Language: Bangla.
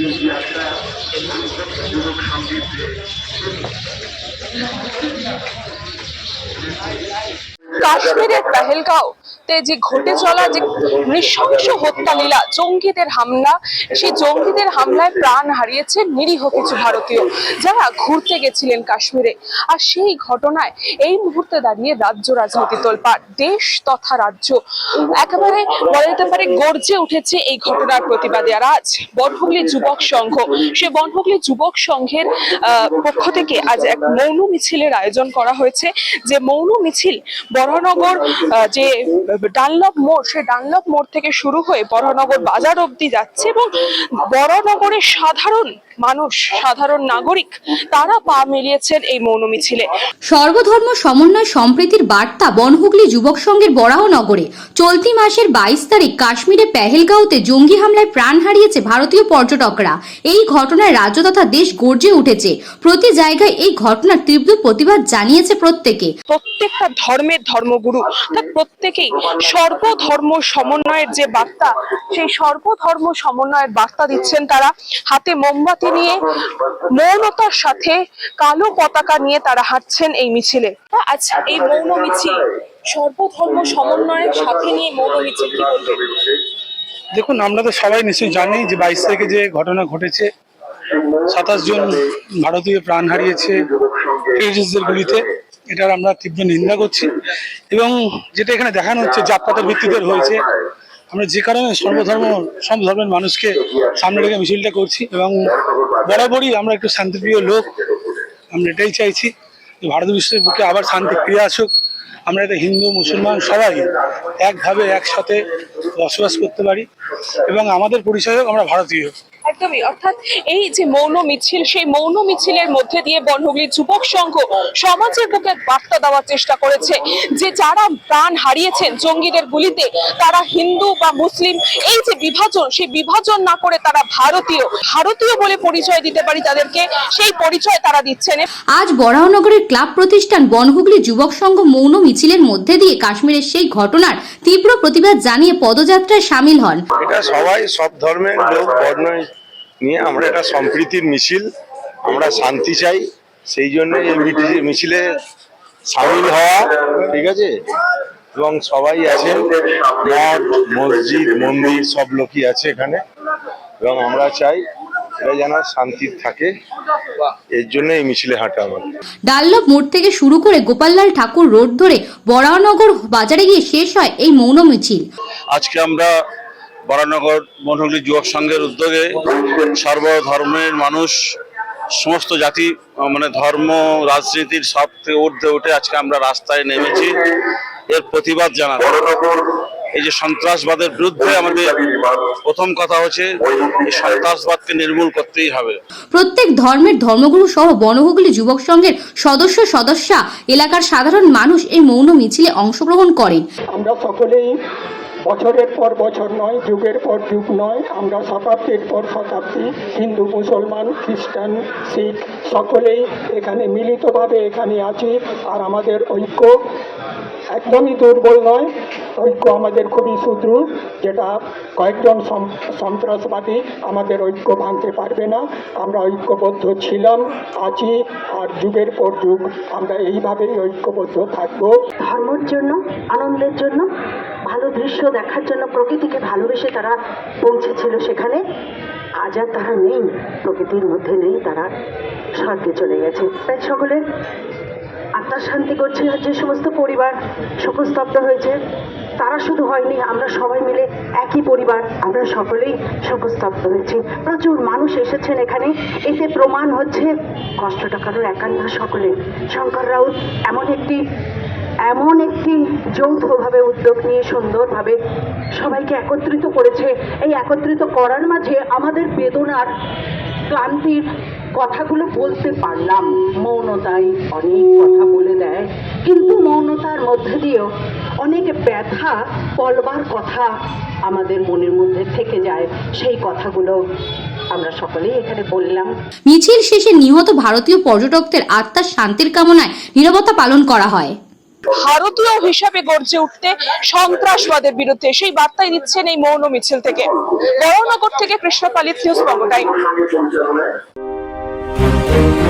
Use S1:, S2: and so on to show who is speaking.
S1: যদি একটা যুবক সঙ্গীত কাশ্মীরের পেহেলগাঁও তে যে ঘটে চলা যে নৃশংস হত্যালীলা, জঙ্গিদের হামলা, সেই জঙ্গিদের হামলায় প্রাণ হারিয়েছে নিরীহ কিছু ভারতীয় যারা ঘুরতে গেছিলেন কাশ্মীরে। আর সেই ঘটনায় এই মুহূর্তে দাঁড়িয়ে রাজ্য রাজনীতি তোলপাড়, দেশ তথা রাজ্য। একেবারে বলা যেতে পারে গর্জে উঠেছে এই ঘটনার প্রতিবাদে। আর আজ বনহুগলি যুবক সংঘ, সে বনহুগলি যুবক সংঘের পক্ষ থেকে আজ এক মৌন মিছিলের আয়োজন করা হয়েছে। যে মৌন মিছিল বড়নগর আহ, যে ডানলপ মোড় সে ডানলপ মোড় থেকে শুরু হয়ে বড়নগর বাজার অব্দি যাচ্ছে এবং বড়নগরের সাধারণ মানুষ সাধারণ নাগরিক তারা পা মিলিয়েছেন এই মৌন মিছিলে।
S2: সর্বধর্ম সমন্বয় সম্প্রীতির বার্তা বনহুগলি যুবক সংঘের বরাহনগরে চলতি মাসের বাইশ তারিখ কাশ্মীরে পেহেলগাঁওতে জঙ্গি হামলায় প্রাণ হারিয়েছে ভারতীয় পর্যটকরা। এই ঘটনায় রাজ্য তথা দেশ গর্জে উঠেছে। প্রতি জায়গায় এই ঘটনার তীব্র প্রতিবাদ জানিয়েছে প্রত্যেকে।
S1: প্রত্যেকটা ধর্মের ধর্মগুরু অর্থাৎ প্রত্যেকেই সর্বধর্ম সমন্বয়ের যে বার্তা সেই সর্বধর্ম সমন্বয়ের বার্তা দিচ্ছেন তারা। হাতে মোমবাতি নিয়ে মৌনতার সাথে কালো পতাকা নিয়ে তারা হাঁটছেন এই মিছিলে। আচ্ছা এই মৌন মিছিল সর্বধর্ম সমন্বয়ের সাথে নিয়ে মৌন মিছিল কি
S3: দেখুন আমরা তো সবাই নিশ্চয়ই জানি যে বাইশ তারিখে যে ঘটনা ঘটেছে সাতাশ জন ভারতীয় প্রাণ হারিয়েছে টেররিস্টদের গুলিতে এটার আমরা তীব্র নিন্দা করছি। এবং যেটা এখানে দেখানো হচ্ছে জাতপাতের ভিত্তিতে হয়েছে আমরা যে কারণে সর্বধর্ম সব ধর্মের মানুষকে সামনে রেখে মিছিলটা করছি এবং বরাবরই আমরা একটু শান্তিপ্রিয় লোক। আমরা এটাই চাইছি যে ভারত বিশ্বের বুকে আবার শান্তি ফিরে আসুক। আমরা এটা হিন্দু, মুসলমান সবাই একভাবে একসাথে বসবাস করতে পারি এবং আমাদের পরিচয় হোক আমরা ভারতীয়।
S1: একদমই অর্থাৎ এই যে মৌন মিছিল সেই মৌন মিছিলের মধ্যে দিয়ে বনহুগলি যুবক সংঘ সমাজের বুকে বার্তা দেওয়ার চেষ্টা করেছে যে যারা প্রাণ হারিয়েছেন জঙ্গিদের গুলিতে তারা হিন্দু বা মুসলিম এই যে বিভাজন সেই বিভাজন না করে তারা ভারতীয় ভারতীয় বলে পরিচয় দিতে পারি তাদেরকে সেই পরিচয় তারা দিচ্ছেন।
S2: আজ বরাহনগরের ক্লাব প্রতিষ্ঠান বনহুগলি যুবক সংঘ মৌন মিছিলের মধ্যে দিয়ে কাশ্মীরের সেই ঘটনার তীব্র প্রতিবাদ জানিয়ে পদযাত্রায় সামিল হন।
S4: এটা সবাই সব ধর্মের লোক বর্ণ নিয়ে আমরা এটা সম্প্রীতির মিছিল আমরা শান্তি চাই। সেই জন্য এই মিটি- মিছিলে সামিল হওয়া ঠিক আছে? এবং সবাই আছেন মঠ মসজিদ মন্দির সব লোকই আছে এখানে। এবং আমরা চাই এটা যেন শান্তির থাকে। এর জন্য এই মিছিলে হাঁটা আমাদের
S2: ডাল্লভ মোড় থেকে শুরু করে গোপাললাল ঠাকুর রোড ধরে বরাহনগর বাজারে গিয়ে শেষ হয় এই মৌন মিছিল।
S5: আজকে আমরা বরানগর বনহুগলি যুবক সংঘের উদ্যোগে সর্বধর্মের মানুষ সমস্ত জাতি মানে ধর্ম রাজনীতির সব থেকে ঊর্ধ্বে উঠে আজকে আমরা রাস্তায় নেমেছি। এর প্রতিবাদ জানাতে এই যে সন্ত্রাসবাদের বিরুদ্ধে আমাদের প্রথম কথা হচ্ছে এই সন্ত্রাসবাদকে নির্মূল করতেই হবে।
S2: প্রত্যেক ধর্মের ধর্মগুরু সহ বনহুগলি যুবক সংঘের সদস্য সদস্যা এলাকার সাধারণ মানুষ এই মৌন মিছিলে অংশগ্রহণ করেন।
S6: আমরা সকলেই বছরের পর বছর নয়, যুগের পর যুগ নয়, আমরা শতাব্দীর পর শতাব্দী, হিন্দু, মুসলমান, খ্রিস্টান, শিখ, সকলেই এখানে মিলিতভাবে এখানে আছি, আর আমাদের ঐক্য একদমই দুর্বল নয়, ঐক্য আমাদের খুবই সুদৃঢ়, যেটা কয়েকজন সন্ত্রাসবাদী আমাদের ঐক্য ভাঙতে পারবে না। আমরা ঐক্যবদ্ধ ছিলাম আছি আর যুগের পর যুগ, আমরা এইভাবেই ঐক্যবদ্ধ থাকব।
S7: ধর্মের জন্য, আনন্দের জন্য, ভালো দৃশ্য দেখার জন্য, প্রকৃতিকে ভালোবেসে তারা পৌঁছেছিল সেখানে। আজ আর তারা নেই, প্রকৃতির মধ্যে নেই, তারা স্বর্গে চলে গেছে। তাই সকলের আত্মার শান্তি করছে যে সমস্ত পরিবার শোকস্তব্ধ হয়েছে, তারা শুধু হয়নি, আমরা সবাই মিলে একই পরিবার, আমরা সকলেই শোকস্তব্ধ হয়েছি। প্রচুর মানুষ এসেছেন এখানে। এতে প্রমাণ হচ্ছে কষ্টটা কারোর একার না সকলে শঙ্কর রাউত এমন একটি এমন একটি যৌথভাবে উদ্যোগ নিয়ে সুন্দরভাবে সবাইকে একত্রিত করেছে। এই একত্রিত করার মাঝে আমাদের বেদনার ক্লান্তির কথাগুলো বলতে পারলাম। মৌনতায় অনেক কথা বলে দেয়। কিন্তু মৌনতার মধ্যে দিয়েও অনেক ব্যথা বলবার কথা আমাদের মনের মধ্যে থেকে যায়। সেই কথাগুলো আমরা সকলেই এখানে বললাম।
S2: মিছিল শেষে নিহত ভারতীয় পর্যটকদের আত্মার শান্তির কামনায় নীরবতা পালন করা হয়।
S1: ভারতীয় হিসাবে গর্জে উঠতে সন্ত্রাসবাদের বিরুদ্ধে সেই বার্তাই দিচ্ছেন এই মৌন মিছিল থেকে। বড়নগর থেকে কৃষ্ণপালিত নিউজ বঙ্গ Thank you.